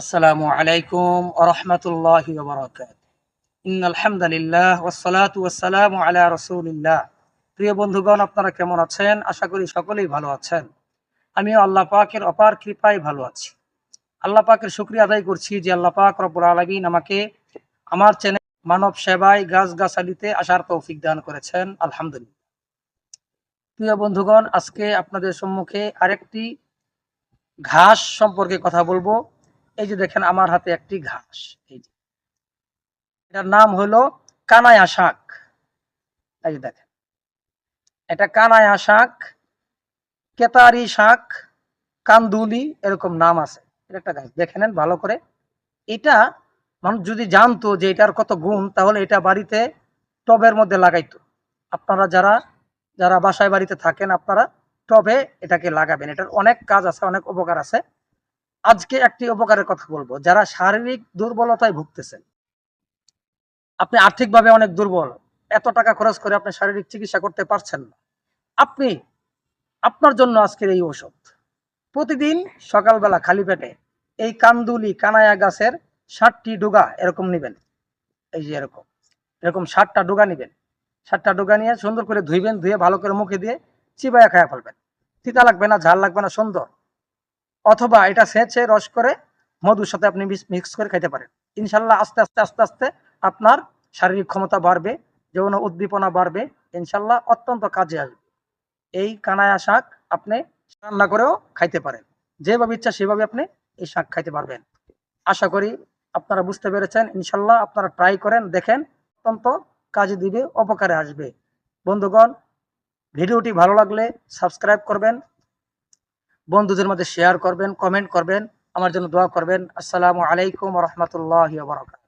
আসসালামু আলাইকুম আরহামতুল্লাহি ওবরাকাত ইন্নাল হামদুলিল্লাহ ওয়াসসালাতু ওয়াসসালামু আলা রাসূলিল্লাহ। প্রিয় বন্ধুগণ, আপনারা কেমন আছেন? আশা করি সকলেই ভালো আছেন। আমিও আল্লাহ পাকের অপার কৃপায় ভালো আছি। আল্লাহ পাকের শুক্রিয়া আদায় করছি যে আল্লাহ পাক রব্বুল আলামিন আমাকে আমার চ্যানেল মানব সেবায় গাছ গাছালিতে আসার তৌফিক দান করেছেন। আলহামদুলিল্লাহ। প্রিয় বন্ধুগণ, আজকে আপনাদের সম্মুখে আরেকটি ঘাস সম্পর্কে কথা বলব। এই যে দেখেন আমার হাতে একটি ঘাস, এই যে। এটার নাম হলো কানায়া শাক। এই যে দেখেন। এটা কানায়া শাক, কেতারি শাক, কান্দুলি, এরকম নাম আছে। এটা একটা গাছ দেখে নেন ভালো করে। এটা মানুষ যদি জানতো যে এটার কত গুণ, তাহলে এটা বাড়িতে টবের মধ্যে লাগাইতো। আপনারা যারা যারা বাসায় বাড়িতে থাকেন, আপনারা টবে এটাকে লাগাবেন। এটার অনেক কাজ আছে, অনেক উপকার আছে। আজকে একটি উপকারের কথা বলব। যারা শারীরিক দুর্বলতায় ভুগতেছেন, আপনি আর্থিকভাবে অনেক দুর্বল, এত টাকা খরচ করে আপনি শারীরিক চিকিৎসা করতে পারছেন না। আপনি, আপনার জন্য আজকের এই ওষুধ প্রতিদিন সকালবেলা খালি পেটে এই কান্দুলি কানায়া গাছের ষাটটি ডুগা এরকম নিবেন। এই যে এরকম এরকম ষাটটা ডুগা নিবেন। ষাটটা ডুগা নিয়ে সুন্দর করে ধুইবেন, ধুয়ে ভালো করে মুখে দিয়ে চিবাইয়া খায়া ফেলবেন। তিতা লাগবে না, ঝাল লাগবে না, সুন্দর। অথবা এটা সেচে রস করে মধুর সাথে আপনি মিক্স করে খাইতে পারেন। ইনশাল্লাহ আস্তে আস্তে আস্তে আস্তে আপনার শারীরিক ক্ষমতা বাড়বে, যৌন উদ্দীপনা বাড়বে, ইনশাল্লাহ অত্যন্ত কাজে আসবে। এই কানায়া শাক আপনি রান্না করেও খাইতে পারেন। যেভাবে ইচ্ছা সেভাবে আপনি এই শাক খাইতে পারবেন। আশা করি আপনারা বুঝতে পেরেছেন। ইনশাল্লাহ আপনারা ট্রাই করেন, দেখেন, অত্যন্ত কাজে দিবে উপকারে আসবে। বন্ধুগণ, ভিডিওটি ভালো লাগলে সাবস্ক্রাইব করবেন বন্ধুদের মধ্যে শেয়ার করবেন কমেন্ট করবেন আমার জন্য দোয়া করবেন। আসসালামু আলাইকুম রহমতুল্লাহ বারকাত